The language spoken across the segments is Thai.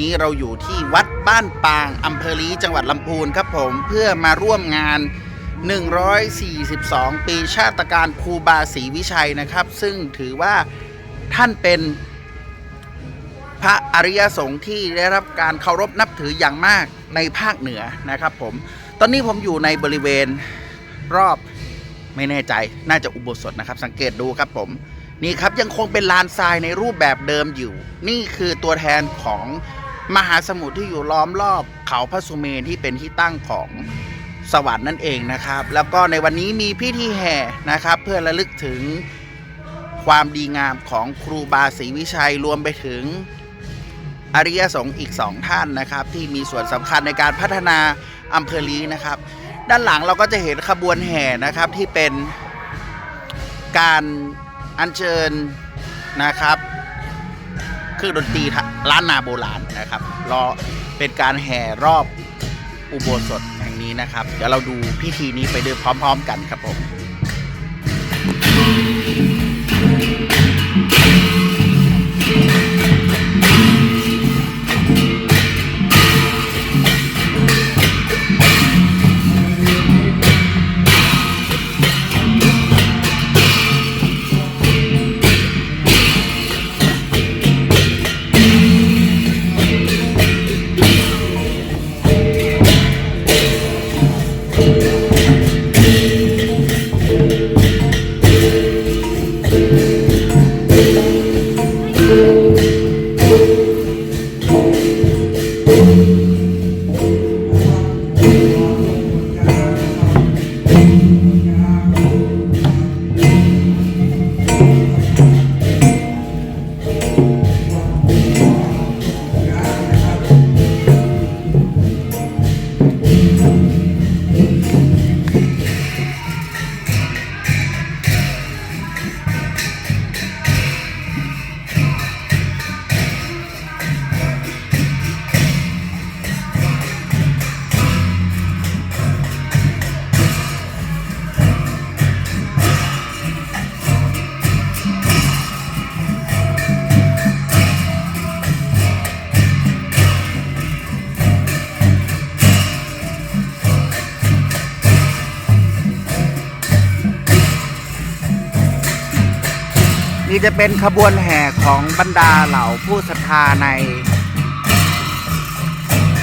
นี้เราอยู่ที่วัดบ้านปางอำเภอลีจังหวัดลำพูนครับผมเพื่อมาร่วมงาน 142 ปีชาติการครูบาศรีวิชัยนะครับ ซึ่งถือว่าท่านเป็นพระอริยสงฆ์ที่ได้รับการเคารพนับถืออย่างมากในภาคเหนือนะครับผม ตอนนี้ผมอยู่ในบริเวณรอบไม่แน่ใจน่าจะอุโบสถนะครับ สังเกตดูครับผมนี่ครับยังคงเป็นลานทรายในรูปแบบเดิมอยู่ นี่คือตัวแทนของ มหาสมุทรที่อยู่ล้อมรอบเขาพระสุเมนที่เป็นที่ตั้งของสวรรค์นั่นเองนะครับ แล้วก็ในวันนี้มีพิธีแห่นะครับ เพื่อระลึกถึงความดีงามของครูบาศรีวิชัยรวมไปถึงอริยสงฆ์อีกสองท่านนะครับ ที่มีส่วนสำคัญในการพัฒนาอำเภอลีนะครับ ด้านหลังเราก็จะเห็นขบวนแห่นะครับที่เป็นการอัญเชิญนะครับ เครื่องดนตรีล้านนาโบราณนะครับรอเป็นการแห่รอบอุโบสถแห่งนี้นะครับ เดี๋ยวเราดูพิธีนี้ไปด้วยพร้อม ๆ กันครับผม จะเป็นขบวนแห่ของบรรดาเหล่าผู้ศรัทธาใน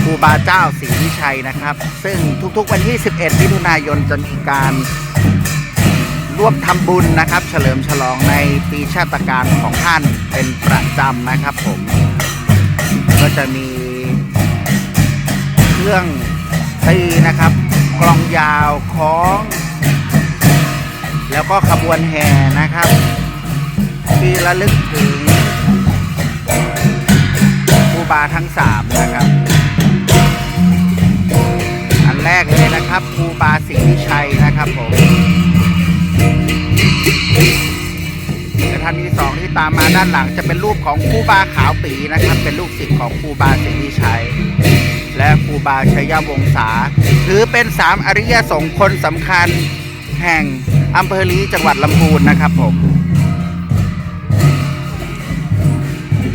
ครูบาเจ้าศรีวิชัยนะครับ ซึ่งทุกๆวันที่ 11 มิถุนายนจะมีการร่วมทำบุญนะครับ เฉลิมฉลองในปีชาติการของท่านเป็นประจำนะครับผม ก็จะมีเครื่องตีนะครับ กลองยาวของ แล้วก็ขบวนแห่นะครับ ที่ระลึกถึงครูบาทั้งสามนะครับ อันแรกเลยนะครับครูบาศรีวิชัยนะครับผมและท่านที่สองที่ตามมาด้านหลังจะเป็นรูปของครูบาขาวปีนะครับ เป็นลูกศิษย์ของครูบาศรีวิชัยและครูบาชัยวงศาถือเป็นสามอริยสงฆ์คนสำคัญแห่งอำเภอลีจังหวัดลำพูนนะครับผม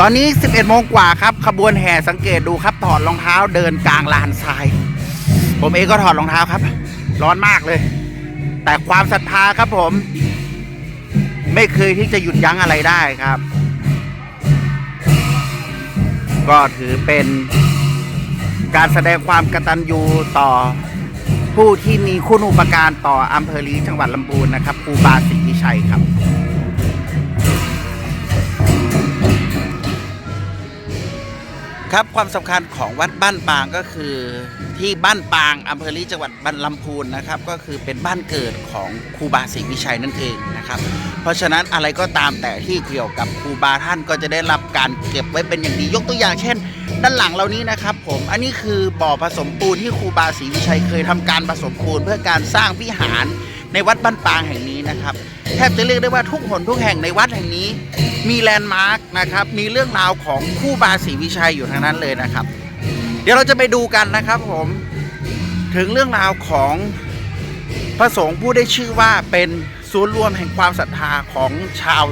ตอนนี้ 11 โมงกว่าครับ ขบวนแห่สังเกตดูครับ ถอดรองเท้าเดินกลางลานทราย ผมเองก็ถอดรองเท้าครับ ร้อนมากเลย แต่ความศรัทธาครับผม ไม่เคยที่จะหยุดยั้งอะไรได้ครับ ก็ถือเป็นการแสดงความกตัญญูต่อผู้ที่มีคุณอุปการต่ออำเภอลีจังหวัดลำพูนนะครับครูบาศรีวิชัยครับ ครับความสำคัญของวัดบ้านปางก็คือที่บ้านปางอำเภอลีจังหวัดบันลำพูนนะครับก็คือเป็นบ้านเกิดของครูบาศรีวิชัยนั่นเองนะครับเพราะฉะนั้นอะไรก็ตามแต่ที่เกี่ยวกับครูบาท่านก็จะได้รับการเก็บไว้เป็นอย่างดียกตัวอย่างเช่น ด้านหลังเรานี้นะครับ ผมอันนี้คือบ่อผสมปูนที่ครูบาศรีวิชัยเคยทำการผสมปูนเพื่อการสร้างวิหาร ในวัดบ้านปางแห่งนี้นะครับแทบจะเรียกได้ว่าทุกหนทุกแห่งในวัดแห่งนี้ มีแลนด์มาร์กนะครับมีเรื่องราวของคู่บาศรีวิชัยอยู่ทางนั้นเลยนะครับ เดี๋ยวเราจะไปดูกันนะครับผมถึงเรื่องราวของพระสงฆ์ผู้ได้ชื่อว่าเป็นศูนย์รวมแห่งความศรัทธาของชาว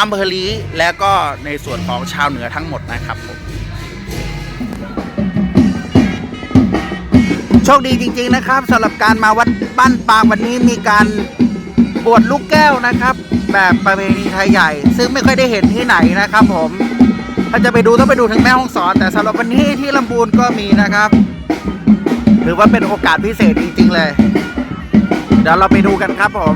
อำเภอลีและก็ในส่วนของชาวเหนือทั้งหมดนะครับผม ชคดีจริง ๆนะครับสำหรับการมาวัดบ้านปางวันนี้มีการบวชลูกแก้วนะครับ แบบประเพณีไทยใหญ่ ซึ่งไม่ค่อยได้เห็นที่ไหนนะครับ ผมถ้าจะไปดูต้องไปดูถึงแม่ห้องสอน แต่สำหรับวันนี้ที่ลำบูนก็มีนะครับถือว่าเป็นโอกาสพิเศษจริง ๆ เลย เดี๋ยวเราไปดูกันครับผม